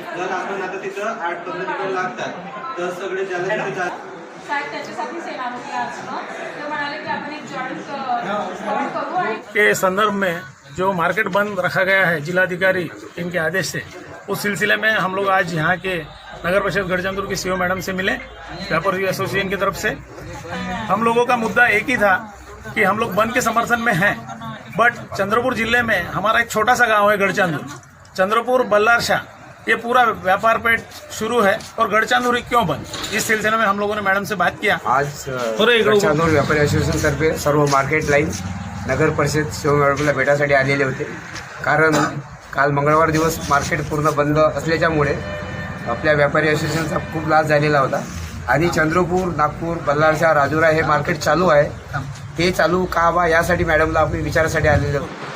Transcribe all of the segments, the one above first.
आठ पंधरा मिनिटं लागतात. तर सगळे ज्याला तिथे जा- साहेब होते आज ते म्हणाले की आपण एक जॉईंट करू आणि के संदर्भ में जो मार्केट बंद रखा गया है जिलाधिकारी इनके आदेश से उस सिलसिले में हम लोग आज यहाँ के नगर परिषद गढ़चंदपुर की सीओ मैडम से मिले व्यापारी एसोसिएशन की तरफ़ से। हम लोगों का मुद्दा एक ही था कि हम लोग बंद के समर्थन में हैं बट चंद्रपुर ज़िले में हमारा एक छोटा सा गाँव है गढ़चंदुर चंद्रपुर बल्लारशाह ये पूरा व्यापार पेट शुरू है और गढ़चांदूर क्यों बंद? इस सिलसिले में हम लोगों ने मैडम से बात किया। आज बरं, इकडं उभं. चांदोर व्यापारी असोसिएशनतर्फे सर्व मार्केट लाईन नगर परिषद शिवमॅडमला भेटासाठी आलेले होते. कारण काल मंगळवार दिवस मार्केट पूर्ण बंद असल्याच्यामुळे आपल्या व्यापारी असोसिएशनचा खूप लास झालेला होता. आणि चंद्रपूर नागपूर बल्लारशा राजुरा हे मार्केट चालू आहे. हे. चालू का बा यासाठी मॅडमला आपण विचारासाठी आलेले. होते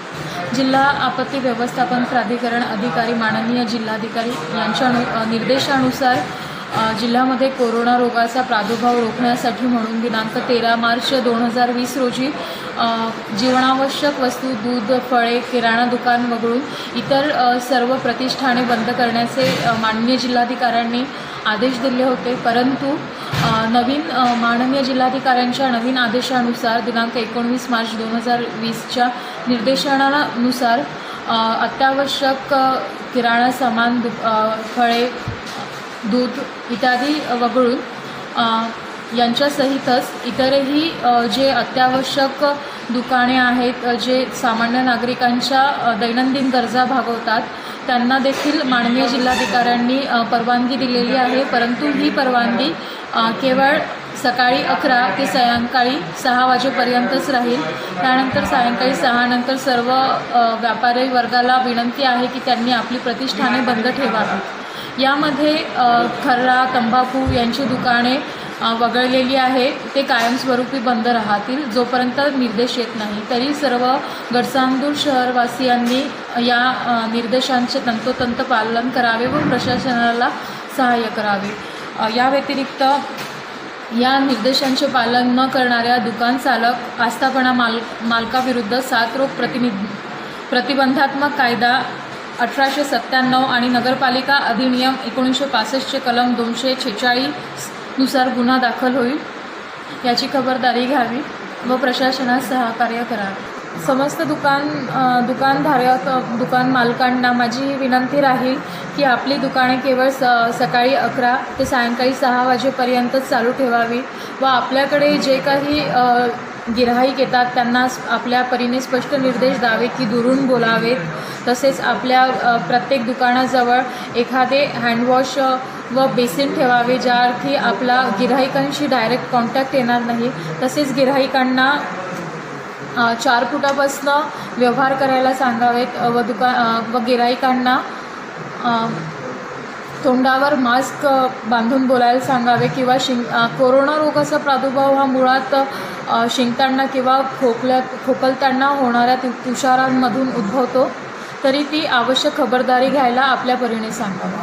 जिल्हा आपत्ती व्यवस्थापन प्राधिकरण अधिकारी माननीय जिल्हाधिकारी यांच्या निर्देशानुसार जिल्ह्यामध्ये कोरोना रोगाचा प्रादुर्भाव रोखण्यासाठी म्हणून दिनांक तेरा मार्च दोन हजार वीस रोजी जीवनावश्यक वस्तू दूध फळे किराणा दुकान वगळून इतर सर्व प्रतिष्ठाने बंद करण्याचे माननीय जिल्हाधिकाऱ्यांनी आदेश दिले होते. परंतु नवीन माननीय जिल्हाधिकाऱ्यांच्या नवीन आदेशानुसार दिनांक एकोणवीस मार्च दोन हजार वीसच्या निर्देशनानुसार अत्यावश्यक किराणा सामान दु फळे दूध इत्यादी वगळून यांच्यासहितच इतरही जे अत्यावश्यक दुकाने आहेत जे सामान्य नागरिकांच्या दैनंदिन गरजा भागवतात त्यांना देखील माननीय जिल्हाधिकाऱ्यांनी परवानगी दिलेली आहे. परंतु ही परवानगी केवळ सकाळी अकरा ते सायंकाळी सहा वाजेपर्यंतच राहील. त्यानंतर सायंकाळी सहानंतर सर्व व्यापारी वर्गाला विनंती आहे की त्यांनी आपली प्रतिष्ठाने बंद ठेवावीत यामध्ये खर्रा तंबाखू यांची दुकाने वगळलेली आहे. ते कायमस्वरूपी बंद राहतील. जोपर्यंत निर्देश येत नाही तरी सर्व गडसांदूर शहरवासियांनी या निर्देशांचे तंतोतंत पालन करावे व प्रशासनाला सहाय्य करावे. या व्यतिरिक्त या निर्देशांचे पालन न करणाऱ्या दुकान चालक आस्थापना माल मालकाविरुद्ध सात रोग प्रतिनिध प्रतिबंधात्मक कायदा अठराशे सत्त्याण्णव आणि नगरपालिका अधिनियम एकोणीसशे पासष्टचे कलम दोनशे छेचाळीसनुसार गुन्हा दाखल होईल. याची खबरदारी घ्यावी व प्रशासनास सहकार्य करावे. समस्त दुकान दुकानधारक दुकान मालकांना माझी विनंती राहील की आपली दुकाने केवळ स सकाळी अकरा ते सायंकाळी सहा वाजेपर्यंतच चालू ठेवावी व आपल्याकडे जे काही गिराईक गिऱ्हाईक येतात त्यांना आपल्या परीने स्पष्ट निर्देश द्यावे की दुरून बोलावेत. तसेच आपल्या प्रत्येक दुकानाजवळ एखादे हँडवॉश व बेसिन ठेवावे ज्या अर्थी आपला गिऱ्हाईकांशी डायरेक्ट कॉन्टॅक्ट येणार नाही. तसेच गिऱ्हाईकांना चार फुटापासनं व्यवहार करायला सांगावेत. व दुका व गिराईकांना तोंडावर मास्क बांधून बोलायला सांगावे किंवा शिं कोरोना रोगाचा प्रादुर्भाव हा मुळात शिंकताना किंवा खोकल्यात खोकलताना होणाऱ्या तु तुषारांमधून उद्भवतो. तरी ती आवश्यक खबरदारी घ्यायला आपल्या परीने सांगावं.